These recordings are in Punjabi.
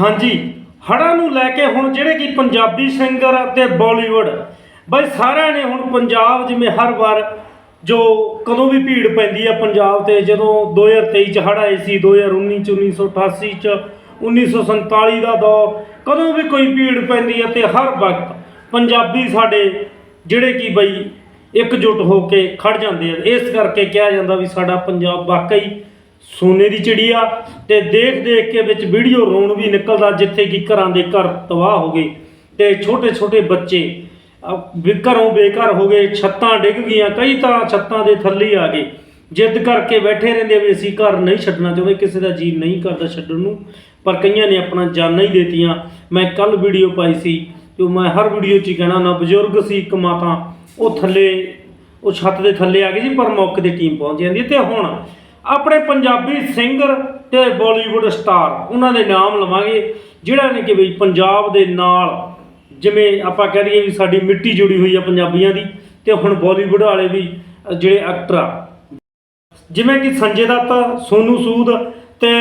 ਹਾਂਜੀ, ਹੜ੍ਹਾਂ ਨੂੰ ਲੈ ਕੇ ਹੁਣ ਜਿਹੜੇ ਕਿ ਪੰਜਾਬੀ ਸਿੰਗਰ ਅਤੇ ਬਾਲੀਵੁੱਡ, ਬਈ ਸਾਰਿਆਂ ਨੇ ਹੁਣ ਪੰਜਾਬ ਜਿਵੇਂ ਹਰ ਵਾਰ ਜੋ ਕਦੋਂ ਵੀ ਭੀੜ ਪੈਂਦੀ ਆ ਪੰਜਾਬ ਤੇ, ਜਦੋਂ 2023 ਚ ਹੜ੍ਹ ਆਏ ਸੀ 2019 ਚ 1988 ਚ 1947 ਦਾ ਦੌਰ, ਕਦੋਂ ਵੀ ਕੋਈ ਭੀੜ ਪੈਂਦੀ ਆ ਤੇ ਹਰ ਵਕਤ ਪੰਜਾਬੀ ਸਾਡੇ ਜਿਹੜੇ ਕਿ ਬਈ ਇਕਜੁੱਟ ਹੋ ਕੇ ਖੜ ਜਾਂਦੇ ਆ। ਇਸ ਕਰਕੇ ਕਿਹਾ ਜਾਂਦਾ ਵੀ ਸਾਡਾ ਪੰਜਾਬ ਵਾਕਈ ਸੋਨੇ ਦੀ ਚਿੜੀ ਆ ਤੇ ਦੇਖ ਦੇਖ ਕੇ ਵਿੱਚ ਵੀਡੀਓ ਰੋਣ ਵੀ ਨਿਕਲਦਾ ਜਿੱਥੇ ਕਿ ਘਰਾਂ ਦੇ ਘਰ ਤਬਾਹ ਹੋ ਗਏ ਤੇ ਛੋਟੇ ਛੋਟੇ ਬੱਚੇ ਅਹ, ਘਰੋਂ ਬੇਘਰ ਹੋ ਗਏ ਛੱਤਾਂ ਡਿੱਗ ਗਈਆਂ ਕਈ ਤਾਂ ਛੱਤਾਂ ਦੇ ਥੱਲੇ ਹੀ ਆ ਗਏ। ਜਿੱਦ ਕਰਕੇ ਬੈਠੇ ਰਹਿੰਦੇ ਵੀ ਅਸੀਂ ਘਰ ਨਹੀਂ ਛੱਡਣਾ ਚਾਹੁੰਦੇ ਕਿਸੇ ਦਾ ਜੀ ਨਹੀਂ ਕਰਦਾ ਛੱਡਣ ਨੂੰ। ਪਰ ਕਈਆਂ ਨੇ ਆਪਣਾ ਜਾਨਾਂ ਹੀ ਦੇਤੀਆਂ। ਮੈਂ ਕੱਲ ਵੀਡੀਓ ਪਾਈ ਸੀ ਤੇ ਮੈਂ ਹਰ ਵੀਡੀਓ 'ਚ ਹੀ ਕਹਿਣਾ ਨਾ ਬਜ਼ੁਰਗ ਸੀ ਇੱਕ ਮਾਤਾ ਉਹ ਥੱਲੇ ਉਹ ਛੱਤ ਦੇ ਥੱਲੇ ਆ ਗਈ ਜੀ ਪਰ ਮੌਕੇ ਤੇ ਟੀਮ ਪਹੁੰਚ ਜਾਂਦੀ ਹੈ। ਤੇ ਹੁਣ ਆਪਣੇ ਪੰਜਾਬੀ ਸਿੰਗਰ ਤੇ ਬਾਲੀਵੁੱਡ ਸਟਾਰ, ਉਹਨਾਂ ਦੇ ਨਾਮ ਲਵਾਂਗੇ, ਜਿਹੜਾ ਨੇ ਕਿ ਬਈ ਪੰਜਾਬ ਦੇ ਨਾਲ ਜਿਵੇਂ ਆਪਾਂ ਕਹਿ ਦਈਏ ਵੀ ਸਾਡੀ ਮਿੱਟੀ ਜੁੜੀ ਹੋਈ ਆ ਪੰਜਾਬੀਆਂ ਦੀ, ਤੇ ਹੁਣ ਬਾਲੀਵੁੱਡ ਵਾਲੇ ਵੀ ਜਿਹੜੇ ਐਕਟਰ ਆ। ਜਿਵੇਂ ਕਿ ਸੰਜੇ ਦੱਤ, ਸੋਨੂ ਸੂਦ ਤੇ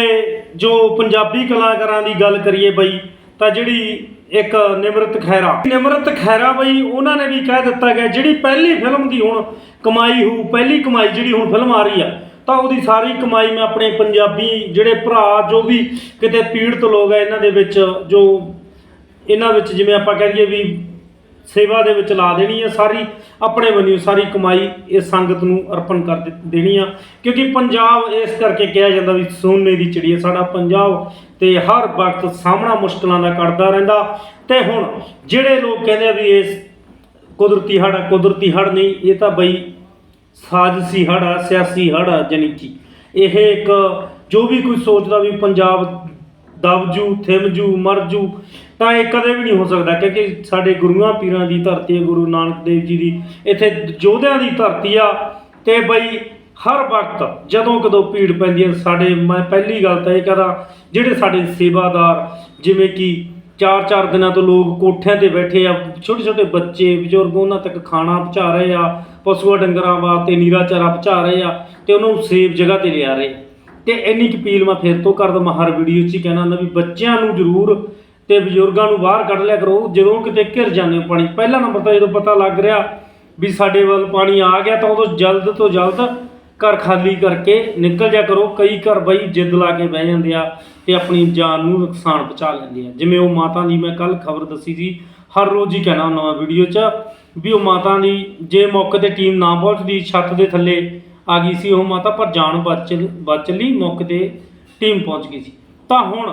ਜੋ ਪੰਜਾਬੀ ਕਲਾਕਾਰਾਂ ਦੀ ਗੱਲ ਕਰੀਏ ਬਈ, ਤਾਂ ਜਿਹੜੀ ਇੱਕ ਨਿਮਰਤ ਖੈਰਾ ਨਿਮਰਤ ਖੈਰਾ ਬਈ, ਉਹਨਾਂ ਨੇ ਵੀ ਕਹਿ ਦਿੱਤਾ ਗਿਆ, ਜਿਹੜੀ ਪਹਿਲੀ ਫਿਲਮ ਦੀ ਹੁਣ ਕਮਾਈ ਹੋਊ, ਪਹਿਲੀ ਕਮਾਈ ਜਿਹੜੀ ਹੁਣ ਫਿਲਮ ਆ ਰਹੀ ਆ ਤਾਂ ਉਹਦੀ ਸਾਰੀ ਕਮਾਈ ਮੈਂ ਆਪਣੇ ਪੰਜਾਬੀ ਜਿਹੜੇ ਭਰਾ ਜੋ ਵੀ ਕਿਤੇ ਪੀੜਤ ਲੋਕ ਆ ਇਹਨਾਂ ਦੇ ਵਿੱਚ ਜੋ ਇਹਨਾਂ ਵਿੱਚ ਜਿਵੇਂ ਆਪਾਂ ਕਹਿ ਲਈਏ ਵੀ ਸੇਵਾ ਦੇ ਵਿੱਚ ਲਾ ਦੇਣੀ ਹੈ ਸਾਰੀ ਆਪਣੇ ਵੱਲੋਂ ਸਾਰੀ ਕਮਾਈ ਇਹ ਸੰਗਤ ਨੂੰ ਅਰਪਣ ਕਰ ਦੇਣੀ ਆ। ਕਿਉਂਕਿ ਪੰਜਾਬ ਇਸ ਕਰਕੇ ਕਿਹਾ ਜਾਂਦਾ ਵੀ ਸੋਨੇ ਦੀ ਚਿੜੀ ਹੈ ਸਾਡਾ ਪੰਜਾਬ ਤੇ ਹਰ ਵਕਤ ਸਾਹਮਣਾ ਮੁਸ਼ਕਲਾਂ ਦਾ ਕਰਦਾ ਰਹਿੰਦਾ। ਤੇ ਹੁਣ ਜਿਹੜੇ ਲੋਕ ਕਹਿੰਦੇ ਆ ਵੀ ਇਸ ਕੁਦਰਤੀ ਹੜ ਆ, ਕੁਦਰਤੀ ਹੜ ਨਹੀਂ ਇਹ ਤਾਂ ਬਈ ਸਾਜ਼ਸੀ ਹੜ ਆ ਸਿਆਸੀ ਹੜ ਆ ਜਾਣੀ ਕਿ ਇਹ ਇੱਕ ਜੋ ਵੀ ਕੋਈ ਸੋਚਦਾ ਵੀ ਪੰਜਾਬ ਦਬਜੂ, ਥਿਮਜੂ, ਮਰਜੂ, ਤਾਂ ਇਹ ਕਦੇ ਵੀ ਨਹੀਂ ਹੋ ਸਕਦਾ ਕਿਉਂਕਿ ਸਾਡੇ ਗੁਰੂਆਂ ਪੀਰਾਂ ਦੀ ਧਰਤੀ ਹੈ, ਗੁਰੂ ਨਾਨਕ ਦੇਵ ਜੀ ਦੀ। ਇੱਥੇ ਯੋਧਿਆਂ ਦੀ ਧਰਤੀ ਆ ਤੇ ਬਈ ਹਰ ਵਕਤ ਜਦੋਂ ਕਦੋਂ ਭੀੜ ਪੈਂਦੀ ਹੈ, ਸਾਡੇ ਮੈਂ ਪਹਿਲੀ ਗੱਲ ਤਾਂ ਇਹ ਕਹਦਾ, ਜਿਹੜੇ ਸਾਡੇ ਸੇਵਾਦਾਰ, ਜਿਵੇਂ ਕਿ ਚਾਰ ਚਾਰ ਦਿਨਾਂ ਤੋਂ ਲੋਕ ਕੋਠਿਆਂ ਤੇ ਬੈਠੇ ਆ ਛੋਟੇ ਛੋਟੇ ਬੱਚੇ, ਬਜ਼ੁਰਗ, ਉਹਨਾਂ ਤੱਕ ਖਾਣਾ ਪਹੁੰਚਾ ਰਹੇ ਆ, ਪਸ਼ੂਆਂ, ਡੰਗਰਾਂ ਵਾਸਤੇ ਨੀਰਾ ਚਾਰਾ ਪਹੁੰਚਾ ਰਹੇ ਆ ਤੇ ਉਹਨੂੰ ਸੇਫ ਜਗ੍ਹਾ ਤੇ ਲਿਆ ਰਹੇ। ਤੇ ਇੰਨੀ ਕੁ ਅਪੀਲ ਮੈਂ ਫਿਰ ਤੋਂ ਕਰਦਾ, ਮੈਂ ਹਰ ਵੀਡੀਓ 'ਚ ਹੀ ਕਹਿਣਾ ਹੁੰਦਾ ਵੀ ਬੱਚਿਆਂ ਨੂੰ ਜ਼ਰੂਰ ਤੇ ਬਜ਼ੁਰਗਾਂ ਨੂੰ ਬਾਹਰ ਕੱਢ ਲਿਆ ਕਰੋ, ਜਦੋਂ ਕਿਤੇ ਘਿਰ ਜਾਂਦੇ ਹੋ ਪਾਣੀ। ਪਹਿਲਾ ਨੰਬਰ ਤਾਂ ਜਦੋਂ ਪਤਾ ਲੱਗ ਰਿਹਾ ਵੀ ਸਾਡੇ ਵੱਲ ਪਾਣੀ ਆ ਗਿਆ, ਤਾਂ ਉਦੋਂ ਜਲਦ ਤੋਂ ਜਲਦ ਘਰ ਖਾਲੀ ਕਰਕੇ ਨਿਕਲ ਜਾ ਕਰੋ। ਕਈ ਘਰ ਬਈ ਜਿੱਦ ਲਾ ਕੇ ਬਹਿ ਜਾਂਦੇ ਆ ਤੇ ਆਪਣੀ ਜਾਨ ਨੂੰ ਨੁਕਸਾਨ ਪਹੁੰਚਾ ਲੈਂਦੇ ਆ। ਜਿਵੇਂ ਉਹ ਮਾਤਾ ਦੀ ਮੈਂ ਕੱਲ ਖਬਰ ਦੱਸੀ ਸੀ, ਹਰ ਰੋਜ਼ ਹੀ ਕਹਿਣਾ ਨਵਾਂ ਵੀਡੀਓ 'ਚ, ਵੀ ਉਹ ਮਾਤਾ ਦੀ ਜੇ ਮੌਕੇ ਤੇ ਟੀਮ ਨਾ ਪਹੁੰਚਦੀ, ਛੱਤ ਦੇ ਥੱਲੇ ਆ ਗਈ ਸੀ ਉਹ ਮਾਤਾ, ਪਰ ਜਾਨ ਬਚ ਬਚ ਲਈ ਮੌਕੇ ਤੇ ਟੀਮ ਪਹੁੰਚ ਗਈ ਸੀ। ਤਾਂ ਹੁਣ